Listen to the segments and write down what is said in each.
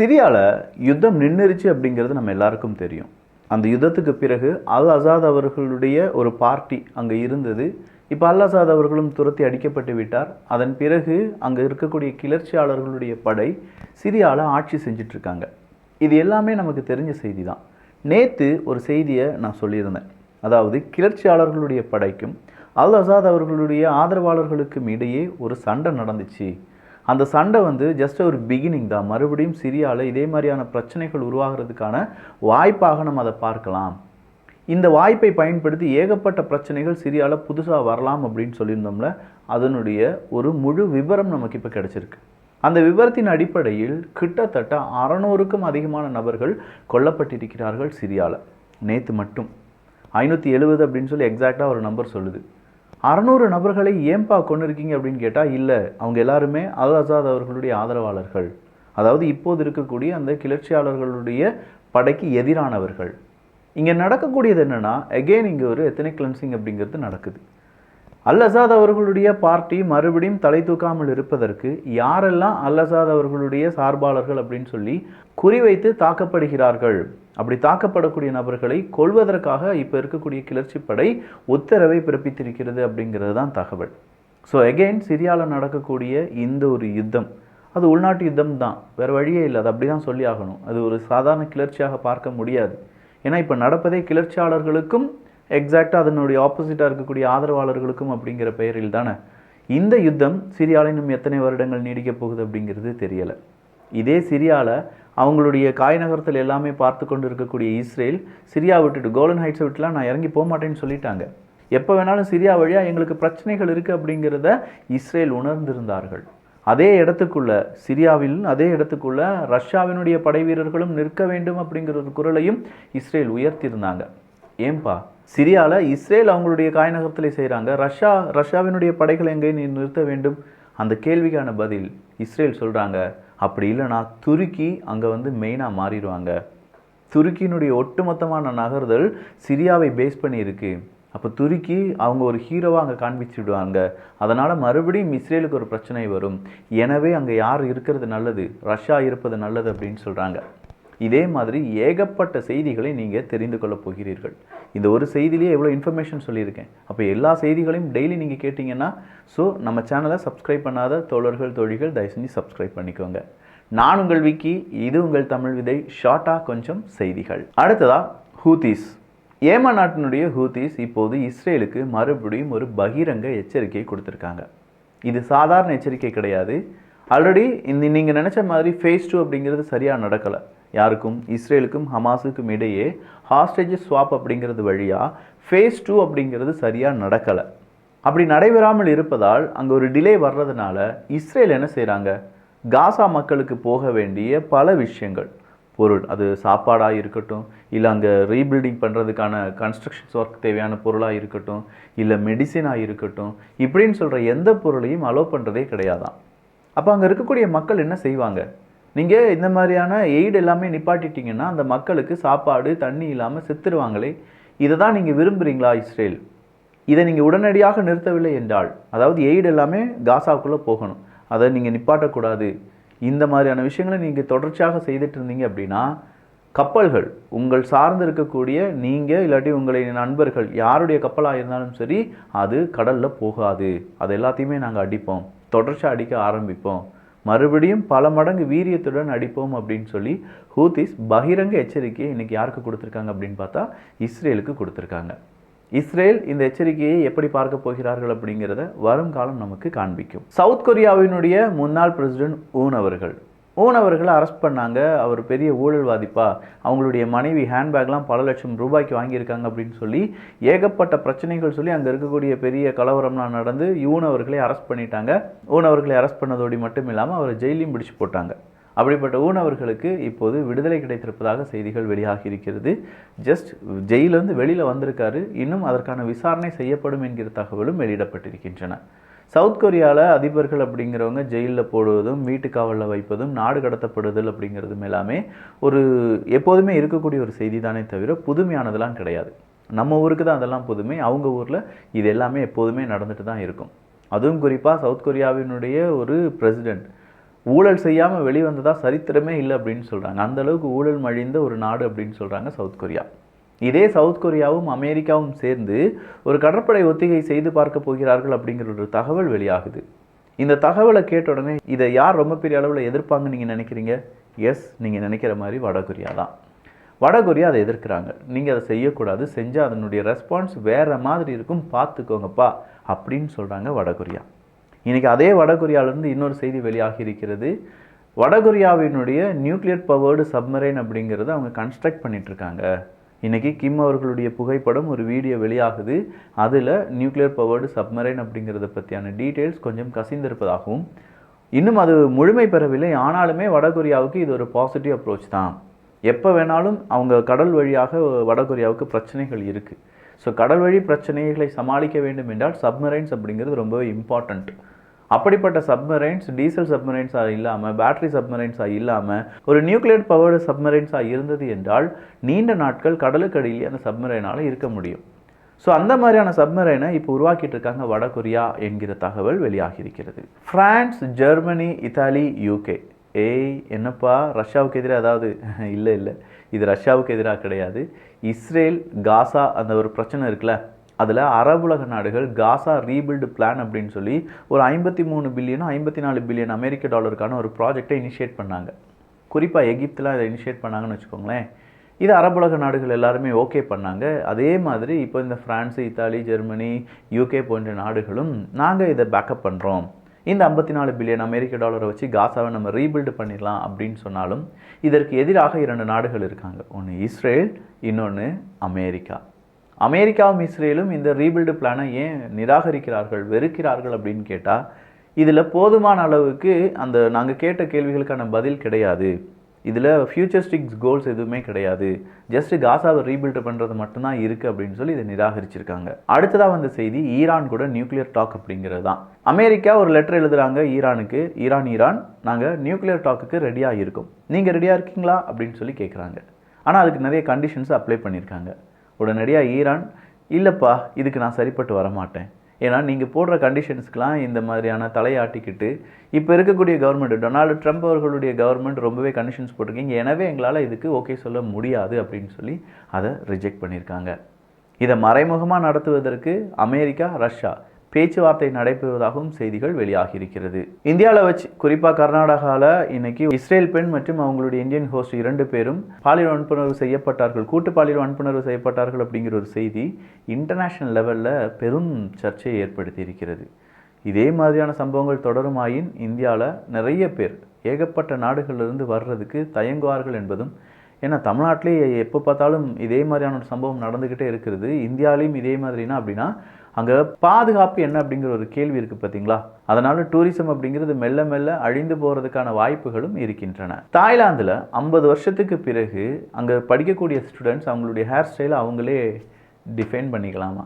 சிரியாவில் யுத்தம் நின்றுருச்சு அப்படிங்கிறது நம்ம எல்லாருக்கும் தெரியும். அந்த யுத்தத்துக்கு பிறகு அல் அசாத் அவர்களுடைய ஒரு பார்ட்டி அங்கே இருந்தது. இப்போ அல் அசாத் அவர்களும் துரத்தி அடிக்கப்பட்டு விட்டார். அதன் பிறகு அங்கே இருக்கக்கூடிய கிளர்ச்சியாளர்களுடைய படை சிரியாவில் ஆட்சி செஞ்சிட்ருக்காங்க. இது எல்லாமே நமக்கு தெரிஞ்ச செய்தி தான் நேற்று ஒரு செய்தியை நான் சொல்லியிருந்தேன். அதாவது கிளர்ச்சியாளர்களுடைய படைக்கும் அல் அசாத் அவர்களுடைய ஆதரவாளர்களுக்கும் இடையே ஒரு சண்டை நடந்துச்சு. அந்த சண்டை வந்து ஜஸ்ட் ஒரு பிகினிங் தான். மறுபடியும் சிரியாவில் இதே மாதிரியான பிரச்சனைகள் உருவாகிறதுக்கான வாய்ப்பாக நம்ம அதை பார்க்கலாம். இந்த வாய்ப்பை பயன்படுத்தி ஏகப்பட்ட பிரச்சனைகள் சிரியாவில் புதுசாக வரலாம் அப்படின்னு சொல்லியிருந்தோம்ல அதனுடைய ஒரு முழு விவரம் நமக்கு இப்போ கிடச்சிருக்கு. அந்த விவரத்தின் அடிப்படையில் கிட்டத்தட்ட அறநூறுக்கும் அதிகமான நபர்கள் கொல்லப்பட்டிருக்கிறார்கள் சிரியாவில் நேற்று மட்டும். ஐநூற்றி எழுபது அப்படின்னு சொல்லி எக்ஸாக்டாக ஒரு நம்பர் சொல்லுது. அறநூறு நபர்களை ஏன்பா கொண்டு இருக்கீங்க அப்படின்னு கேட்டால் இல்லை. அவங்க எல்லாருமே அல் அசாத் அவர்களுடைய ஆதரவாளர்கள். அதாவது இப்போது இருக்கக்கூடிய அந்த கிளர்ச்சியாளர்களுடைய படைக்கு எதிரானவர்கள். இங்கே நடக்கக்கூடியது என்னென்னா எகெயின் இங்கே ஒரு எத்தனை கிளன்சிங் அப்படிங்கிறது நடக்குது. அல் அசாத் அவர்களுடைய பார்ட்டி மறுபடியும் தலை தூக்காமல் இருப்பதற்கு யாரெல்லாம் அல் அசாத் அவர்களுடைய சார்பாளர்கள் அப்படின்னு சொல்லி குறிவைத்து தாக்கப்படுகிறார்கள்? அப்படி தாக்கப்படக்கூடிய நபர்களை கொள்வதற்காக இப்போ இருக்கக்கூடிய கிளர்ச்சி படை உத்தரவை பிறப்பித்திருக்கிறது அப்படிங்கிறது தான் தகவல். ஸோ எகெயின் சிரியாவில் நடக்கக்கூடிய இந்த ஒரு யுத்தம் அது உள்நாட்டு யுத்தம் தான். வேறு வழியே இல்லை. அது அப்படி தான் சொல்லி ஆகணும். அது ஒரு சாதாரண கிளர்ச்சியாக பார்க்க முடியாது. ஏன்னா இப்போ நடப்பதே கிளர்ச்சியாளர்களுக்கும் எக்ஸாக்டாக அதனுடைய ஆப்போசிட்டாக இருக்கக்கூடிய ஆதரவாளர்களுக்கும் அப்படிங்கிற பெயரில் தானே. இந்த யுத்தம் சிரியாவில் இன்னும் எத்தனை வருடங்கள் நீடிக்கப் போகுது அப்படிங்கிறது தெரியலை. இதே சிரியாவில் அவங்களுடைய காய் நகரத்தில் எல்லாமே பார்த்து கொண்டு இருக்கக்கூடிய இஸ்ரேல் சிரியா விட்டுட்டு கோலன் ஹைட்ஸை விட்டுலாம் நான் இறங்கி போக மாட்டேன்னு சொல்லிட்டாங்க. எப்போ வேணாலும் சிரியா வழியாக எங்களுக்கு பிரச்சனைகள் இருக்குது அப்படிங்கிறத இஸ்ரேல் உணர்ந்திருந்தார்கள். அதே இடத்துக்குள்ள சிரியாவில் அதே இடத்துக்குள்ள ரஷ்யாவினுடைய படை வீரர்களும் நிற்க வேண்டும் அப்படிங்கிற ஒரு குரலையும் இஸ்ரேல் உயர்த்தியிருந்தாங்க. ஏன்பா? சிரியாவில் இஸ்ரேல் அவங்களுடைய காய்நகரத்தில் செய்கிறாங்க ரஷ்யா ரஷ்யாவினுடைய படைகள் எங்கே நீ நிறுத்த வேண்டும்? அந்த கேள்விக்கான பதில் இஸ்ரேல் சொல்கிறாங்க அப்படி இல்லைனா துருக்கி அங்கே வந்து மெயினாக மாறிடுவாங்க. துருக்கியினுடைய ஒட்டுமொத்தமான நகர்தல் சிரியாவை பேஸ் பண்ணியிருக்கு. அப்போ துருக்கி அவங்க ஒரு ஹீரோவாக அங்கே காண்பிச்சுடுவாங்க. அதனால் மறுபடியும் இஸ்ரேலுக்கு ஒரு பிரச்சனை வரும். எனவே அங்கே யார் இருக்கிறது நல்லது? ரஷ்யா இருப்பது நல்லது அப்படின்னு சொல்கிறாங்க இதே மாதிரி ஏகப்பட்ட செய்திகளை நீங்கள் தெரிந்து கொள்ளப் போகிறீர்கள். இந்த ஒரு செய்திலேயே எவ்வளோ இன்ஃபர்மேஷன் சொல்லியிருக்கேன். அப்போ எல்லா செய்திகளையும் டெய்லி நீங்கள் கேட்டிங்கன்னா ஸோ நம்ம சேனலை சப்ஸ்கிரைப் பண்ணாத தோழர்கள் தோழிகள் தயவு செஞ்சு சப்ஸ்கிரைப் பண்ணிக்கோங்க. நான் உங்கள் விக்கி இது உங்கள் தமிழ் விதை ஷார்ட்டாக கொஞ்சம் செய்திகள். அடுத்ததா ஹூதீஸ். ஏமன் நாட்டினுடைய ஹூதீஸ் இப்போது இஸ்ரேலுக்கு மறுபடியும் ஒரு பகிரங்க எச்சரிக்கை கொடுத்துருக்காங்க. இது சாதாரண எச்சரிக்கை கிடையாது. ஆல்ரெடி இந்த நீங்கள் நினச்ச மாதிரி ஃபேஸ் டூ அப்படிங்கிறது சரியாக நடக்கலை. யாருக்கும் இஸ்ரேலுக்கும் ஹமாஸுக்கும் இடையே ஹாஸ்டேஜ் ஸ்வாப் அப்படிங்கிறது வழியாக ஃபேஸ் டூ அப்படிங்கிறது சரியாக நடக்கலை. அப்படி நடைபெறாமல் இருப்பதால் அங்கே ஒரு டிலே வர்றதுனால இஸ்ரேல் என்ன செய்கிறாங்க காசா மக்களுக்கு போக வேண்டிய பல விஷயங்கள். பொருள் அது சாப்பாடாக இருக்கட்டும் இல்லை அங்கே ரீபில்டிங் பண்ணுறதுக்கான கன்ஸ்ட்ரக்ஷன்ஸ் ஒர்க் தேவையான பொருளாக இருக்கட்டும் இல்லை மெடிசினாக இருக்கட்டும் இப்படின்னு சொல்கிற எந்த பொருளையும் அலோவ் பண்ணுறதே கிடையாதான் அப்போ அங்கே இருக்கக்கூடிய மக்கள் என்ன செய்வாங்க? நீங்கள் இந்த மாதிரியான எய்டு எல்லாமே நிப்பாட்டிட்டீங்கன்னா அந்த மக்களுக்கு சாப்பாடு தண்ணி இல்லாமல் செத்துருவாங்களே. இதை தான் நீங்கள் விரும்புகிறீங்களா இஸ்ரேல்? இதை நீங்கள் உடனடியாக நிறுத்தவில்லை என்றால் அதாவது எய்டு எல்லாமே காசாவுக்குள்ளே போகணும். அதை நீங்கள் நிப்பாட்டக்கூடாது. இந்த மாதிரியான விஷயங்களை நீங்கள் தொடர்ச்சியாக செய்துட்டு இருந்தீங்க அப்படின்னா கப்பல்கள் உங்கள் சார்ந்து இருக்கக்கூடிய நீங்கள் இல்லாட்டி உங்களுடைய நண்பர்கள் யாருடைய கப்பலாக இருந்தாலும் சரி அது கடலில் போகாது. அது எல்லாத்தையுமே நாங்கள் அடிப்போம். தொடர்ச்சியாக அடிக்க ஆரம்பிப்போம். மறுபடியும் பல மடங்கு வீரியத்துடன் அடிப்போம் அப்படின்னு சொல்லி ஹூத்திஸ் பகிரங்க எச்சரிக்கையை இன்னைக்கு யாருக்கு கொடுத்துருக்காங்க அப்படின்னு பார்த்தா இஸ்ரேலுக்கு கொடுத்துருக்காங்க. இஸ்ரேல் இந்த எச்சரிக்கையை எப்படி பார்க்க போகிறார்கள் அப்படிங்கிறத வரும் காலம் நமக்கு காண்பிக்கும். சவுத் கொரியாவினுடைய முன்னாள் பிரசிடென்ட் ஊன் அவர்கள் போனவர்களை அரெஸ்ட் பண்ணாங்க. அவர் பெரிய ஊழல்வாதிப்பா. அவங்களுடைய மனைவி ஹேண்ட்பேக்லாம் பல லட்சம் ரூபாய்க்கு வாங்கியிருக்காங்க அப்படின்னு சொல்லி ஏகப்பட்ட பிரச்சனைகள் சொல்லி அங்கே இருக்கக்கூடிய பெரிய கலவரம்லாம் நடந்து ஊனவர்களை அரெஸ்ட் பண்ணிட்டாங்க. ஊனவர்களை அரெஸ்ட் பண்ணதோடு மட்டும் இல்லாமல் அவரை ஜெயிலையும் பிடிச்சு போட்டாங்க. அப்படிப்பட்ட ஊனவர்களுக்கு இப்போது விடுதலை கிடைத்திருப்பதாக செய்திகள் வெளியாகி இருக்கிறது. ஜஸ்ட் ஜெயிலிருந்து வெளியில் வந்திருக்காரு. இன்னும் அதற்கான விசாரணை செய்யப்படும் என்கிற தகவலும் வெளியிடப்பட்டிருக்கின்றன. சவுத் கொரியாவில் அதிபர்கள் அப்படிங்கிறவங்க ஜெயிலில் போடுவதும் வீட்டு காவலில் வைப்பதும் நாடு கடத்தப்படுதல் அப்படிங்கிறதும் எல்லாமே ஒரு எப்போதுமே இருக்கக்கூடிய ஒரு செய்தி தானே தவிர புதுமையானதெல்லாம் கிடையாது. நம்ம ஊருக்கு தான் அதெல்லாம் புதுமை. அவங்க ஊரில் இது எல்லாமே எப்போதுமே நடந்துட்டு தான் இருக்கும். அதுவும் குறிப்பாக சவுத் கொரியாவினுடைய ஒரு பிரசிடெண்ட் ஊழல் செய்யாமல் வெளிவந்ததாக சரித்திரமே இல்லை அப்படின்னு சொல்கிறாங்க அந்தளவுக்கு ஊழல் மழிந்த ஒரு நாடு அப்படின்னு சொல்கிறாங்க சவுத் கொரியா. இதே சவுத் கொரியாவும் அமெரிக்காவும் சேர்ந்து ஒரு கடற்படை ஒத்திகை செய்து பார்க்க போகிறார்கள் அப்படிங்கிற ஒரு தகவல் வெளியாகுது. இந்த தகவலை கேட்ட உடனே இதை யார் ரொம்ப பெரிய அளவில் எதிர்ப்பாங்கன்னு நீங்கள் நினைக்கிறீங்க? எஸ் நீங்கள் நினைக்கிற மாதிரி வடகொரியா தான். வடகொரியா அதை எதிர்க்கிறாங்க. நீங்கள் அதை செய்யக்கூடாது செஞ்சால் அதனுடைய ரெஸ்பான்ஸ் வேறு மாதிரி இருக்கும் பார்த்துக்கோங்கப்பா அப்படின்னு சொல்கிறாங்க வடகொரியா இன்றைக்கி அதே வடகொரியாவிலேருந்து இன்னொரு செய்தி வெளியாகி இருக்கிறது. வடகொரியாவினுடைய நியூக்ளியர் பவர்டு சப்மரைன் அப்படிங்கிறத அவங்க கன்ஸ்ட்ரக்ட் பண்ணிகிட்ருக்காங்க இன்றைக்கி கிம் அவர்களுடைய புகைப்படம் ஒரு வீடியோ வெளியாகுது. அதில் நியூக்ளியர் பவர்டு சப்மரைன் அப்படிங்கிறத பற்றியான டீட்டெயில்ஸ் கொஞ்சம் கசிந்திருப்பதாகவும் இன்னும் அது முழுமை பெறவில்லை. ஆனாலுமே வடகொரியாவுக்கு இது ஒரு பாசிட்டிவ் அப்ரோச் தான். எப்போ வேணாலும் அவங்க கடல் வழியாக வடகொரியாவுக்கு பிரச்சனைகள் இருக்குது ஸோ கடல் வழி பிரச்சனைகளை சமாளிக்க வேண்டும் என்றால் சப்மரைன்ஸ் அப்படிங்கிறது ரொம்பவே இம்பார்ட்டண்ட் அப்படிப்பட்ட சப்மரைன்ஸ் டீசல் சப்மரைன்ஸாக இல்லாமல் பேட்டரி சப்மரைன்ஸாக இல்லாமல் ஒரு நியூக்ளியர் பவர்டு சப்மரைன்ஸாக இருந்தது என்றால் நீண்ட நாட்கள் கடலுக்கடியிலே அந்த சப்மரைனால் இருக்க முடியும். ஸோ அந்த மாதிரியான சப்மரைனை இப்போ உருவாக்கிட்டு இருக்காங்க வடகொரியா என்கிற தகவல் வெளியாகி இருக்கிறது ஜெர்மனி இத்தாலி யூகே ஏய் என்னப்பா ரஷ்யாவுக்கு எதிராக அதாவது இல்லை இல்லை. இது ரஷ்யாவுக்கு எதிராக கிடையாது. இஸ்ரேல் காசா அந்த ஒரு பிரச்சனை இருக்குல்ல? அதில் அரபுலக நாடுகள் காசா ரீபில்டு பிளான் அப்படின்னு சொல்லி ஒரு ஐம்பத்தி மூணு பில்லியனும் ஐம்பத்தி நாலு பில்லியன் அமெரிக்க டாலருக்கான ஒரு ப்ராஜெக்டை இனிஷியேட் பண்ணாங்க. குறிப்பாக எகிப்தில் இதை இனிஷியேட் பண்ணாங்கன்னு வச்சுக்கோங்களேன். இது அரபுலக நாடுகள் எல்லாருமே ஓகே பண்ணாங்க. அதே மாதிரி இப்போ இந்த ஃப்ரான்ஸு இத்தாலி ஜெர்மனி யூகே போன்ற நாடுகளும் நாங்கள் இதை பேக்கப் பண்ணுறோம் இந்த ஐம்பத்தி நாலு பில்லியன் அமெரிக்க டாலரை வச்சு காசாவை நம்ம ரீபில்டு பண்ணிடலாம் அப்படின்னு சொன்னாலும் இதற்கு எதிராக இரண்டு நாடுகள் இருக்காங்க. ஒன்று இஸ்ரேல் இன்னொன்று அமெரிக்கா. அமெரிக்காவும் இஸ்ரேலும் இந்த ரீபில்டு பிளானை ஏன் நிராகரிக்கிறார்கள் வெறுக்கிறார்கள் அப்படின்னு கேட்டால் இதில் போதுமான அளவுக்கு அந்த நாங்கள் கேட்ட கேள்விகளுக்கான பதில் கிடையாது. இதில் ஃபியூச்சரிஸ்டிக்ஸ் கோல்ஸ் எதுவுமே கிடையாது. ஜஸ்ட் காசாவை ரீபில்ட் பண்ணுறது மட்டும்தான் இருக்குது அப்படின்னு சொல்லி இதை நிராகரிச்சிருக்காங்க. அடுத்ததாக வந்த செய்தி ஈரான் கூட நியூக்ளியர் டாக் அப்படிங்கிறது தான். அமெரிக்கா ஒரு லெட்டர் எழுதுகிறாங்க ஈரானுக்கு ஈரான் ஈரான் நாங்கள் நியூக்ளியர் டாக்குக்கு ரெடியாக இருக்கோம். நீங்கள் ரெடியாக இருக்கீங்களா அப்படின்னு சொல்லி கேட்குறாங்க ஆனால் அதுக்கு நிறைய கண்டிஷன்ஸ் அப்ளை பண்ணியிருக்காங்க உடனடியாக ஈரான் இல்லைப்பா இதுக்கு நான் சரிப்பட்டு வரமாட்டேன். ஏன்னா நீங்கள் போடுற கண்டிஷன்ஸ்க்கெலாம் இந்த மாதிரியான தலையாட்டிக்கிட்டு இப்போ இருக்கக்கூடிய கவர்மெண்ட் டொனால்டு ட்ரம்ப் அவர்களுடைய கவர்மெண்ட் ரொம்பவே கண்டிஷன்ஸ் போட்டிருக்கீங்க. எனவே எங்களால் இதுக்கு ஓகே சொல்ல முடியாது அப்படின்னு சொல்லி அதை ரிஜெக்ட் பண்ணியிருக்காங்க. இதை மறைமுகமாக நடத்துவதற்கு அமெரிக்கா ரஷ்யா பேச்சுவார்த்தை நடைபெறுவதாகவும் செய்திகள் வெளியாகி இருக்கிறது இந்தியாவில் வச்சு குறிப்பாக கர்நாடகாவில் இன்னைக்கு இஸ்ரேல் பெண் மற்றும் அவங்களுடைய இந்தியன் ஹோஸ்ட் இரண்டு பேரும் பாலியல் வன்புணர்வு செய்யப்பட்டார்கள். கூட்டு பாலியல் வன்புணர்வு செய்யப்பட்டார்கள் அப்படிங்கிற ஒரு செய்தி இன்டர்நேஷனல் லெவலில் பெரும் சர்ச்சையை ஏற்படுத்தி இருக்கிறது இதே மாதிரியான சம்பவங்கள் தொடருமாயின் இந்தியாவில் நிறைய பேர் ஏகப்பட்ட நாடுகளிலிருந்து வர்றதுக்கு தயங்குவார்கள் என்பதும் ஏன்னா தமிழ்நாட்டிலே எப்போ பார்த்தாலும் இதே மாதிரியான ஒரு சம்பவம் நடந்துக்கிட்டே இருக்கிறது. இந்தியாவிலையும் இதே மாதிரினா அப்படின்னா அங்கே பாதுகாப்பு என்ன அப்படிங்கிற ஒரு கேள்வி இருக்குது பார்த்தீங்களா அதனால டூரிசம் அப்படிங்கிறது மெல்ல மெல்ல அழிந்து போகிறதுக்கான வாய்ப்புகளும் இருக்கின்றன. தாய்லாந்தில் ஐம்பது வருஷத்துக்கு பிறகு அங்கே படிக்கக்கூடிய ஸ்டூடெண்ட்ஸ் அவங்களுடைய ஹேர் ஸ்டைலை அவங்களே டிஃபைன் பண்ணிக்கலாமா?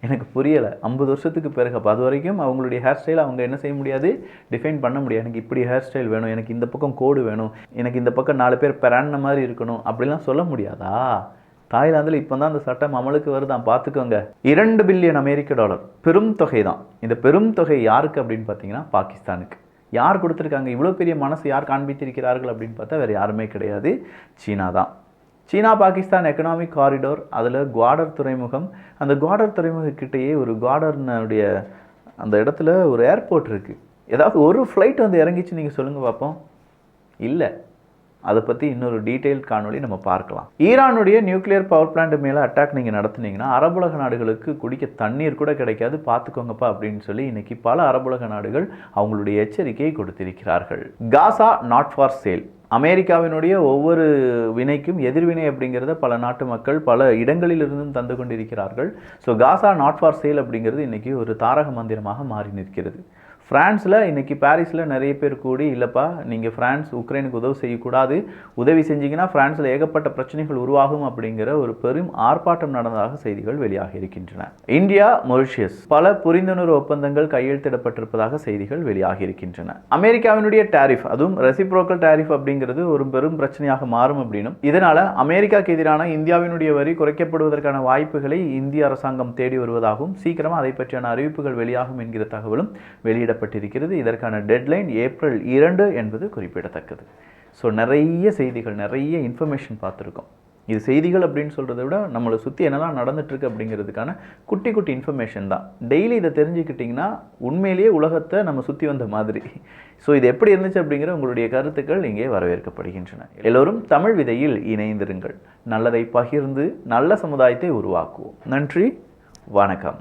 எனக்கு புரியலை. ஐம்பது வருஷத்துக்கு பிறகு. அப்போ அது வரைக்கும் அவங்களுடைய ஹேர் ஸ்டைல் அவங்க என்ன செய்ய முடியாது? டிஃபைன் பண்ண முடியாது. எனக்கு இப்படி ஹேர் ஸ்டைல் வேணும். எனக்கு இந்த பக்கம் கோடு வேணும். எனக்கு இந்த பக்கம் நாலு பேர் பெறான மாதிரி இருக்கணும். அப்படிலாம் சொல்ல முடியாதா? தாய்லாந்தில் இப்போ தான் அந்த சட்டம் அமலுக்கு வருதான் பார்த்துக்கோங்க. இரண்டு பில்லியன் அமெரிக்க டாலர். பெரும் தொகை தான் இந்த பெரும் தொகை யாருக்கு அப்படின்னு பார்த்தீங்கன்னா பாகிஸ்தானுக்கு. யார் கொடுத்துருக்காங்க? இவ்வளோ பெரிய மனசு யார் காண்பித்திருக்கிறார்கள் அப்படின்னு பார்த்தா வேறு யாருமே கிடையாது. சீனா தான் சீனா பாகிஸ்தான் எக்கனாமிக் காரிடோர் அதில் குவாடர் துறைமுகம். அந்த குவாடர் துறைமுகக்கிட்டேயே ஒரு குவாடர்னுடைய அந்த இடத்துல ஒரு ஏர்போர்ட் இருக்குது ஏதாவது ஒரு ஃப்ளைட் வந்து இறங்கிச்சு நீங்கள் சொல்லுங்கள் பார்ப்போம். இல்லை. அதை பற்றி இன்னொரு டீட்டெயில் காணொலி நம்ம பார்க்கலாம். ஈரானுடைய நியூக்ளியர் பவர் பிளான்ட் மேலே அட்டாக் நீங்கள் நடத்துனீங்கன்னா அரபுலக நாடுகளுக்கு குடிக்க தண்ணீர் கூட கிடைக்காது பார்த்துக்கோங்கப்பா அப்படின்னு சொல்லி இன்னைக்கு பல அரபுலக நாடுகள் அவங்களுடைய எச்சரிக்கையை கொடுத்திருக்கிறார்கள். காசா நாட் ஃபார் சேல் அமெரிக்காவினுடைய ஒவ்வொரு வினைக்கும் எதிர்வினை அப்படிங்கிறத பல நாட்டு மக்கள் பல இடங்களிலிருந்தும் தந்து கொண்டிருக்கிறார்கள். So Gaza not for sale அப்படிங்கிறது இன்றைக்கி ஒரு தாரக மந்திரமாக மாறி நிற்கிறது. ஃப்ரான்ஸில் இன்னைக்கு பாரிஸில் நிறைய பேர் கூடி இல்லைப்பா நீங்கள் ஃப்ரான்ஸ் உக்ரைனுக்கு உதவி செய்யக்கூடாது. உதவி செஞ்சீங்கன்னா ஃப்ரான்ஸில் ஏகப்பட்ட பிரச்சனைகள் உருவாகும் அப்படிங்கிற ஒரு பெரும் ஆர்ப்பாட்டம் நடந்ததாக செய்திகள் வெளியாக இருக்கின்றன. இந்தியா மொரிஷியஸ் பல புரிந்துணர்வு ஒப்பந்தங்கள் கையெழுத்திடப்பட்டிருப்பதாக செய்திகள் வெளியாக இருக்கின்றன. அமெரிக்காவினுடைய டேரிஃப் அதுவும் ரெசிப்ரோக்கல் டாரிஃப் அப்படிங்கிறது ஒரு பெரும் பிரச்சனையாக மாறும் அப்படின்னும் இதனால் அமெரிக்காக்கு எதிரான இந்தியாவினுடைய வரி குறைக்கப்படுவதற்கான வாய்ப்புகளை இந்திய அரசாங்கம் தேடி வருவதாகவும் சீக்கிரமாக அதை பற்றியான அறிவிப்புகள் வெளியாகும் என்கிற தகவலும் வெளியிட வெளியிடப்பட்டிருக்கிறது இதற்கான டெட்லைன் ஏப்ரல் இரண்டு என்பது குறிப்பிடத்தக்கது. ஸோ நிறைய செய்திகள் நிறைய இன்ஃபர்மேஷன் பார்த்துருக்கோம். இது செய்திகள் அப்படின்னு சொல்கிறத விட நம்மளை சுற்றி என்னெல்லாம் நடந்துட்டுருக்கு அப்படிங்கிறதுக்கான குட்டி குட்டி இன்ஃபர்மேஷன் தான். டெய்லி இதை தெரிஞ்சுக்கிட்டிங்கன்னா உண்மையிலேயே உலகத்தை நம்ம சுற்றி வந்த மாதிரி. ஸோ இது எப்படி இருந்துச்சு அப்படிங்கிற உங்களுடைய கருத்துக்கள் இங்கே வரவேற்கப்படுகின்றன. எல்லோரும் தமிழ் விதையில் இணைந்திருங்கள். நல்லதை பகிர்ந்து நல்ல சமுதாயத்தை உருவாக்குவோம். நன்றி வணக்கம்.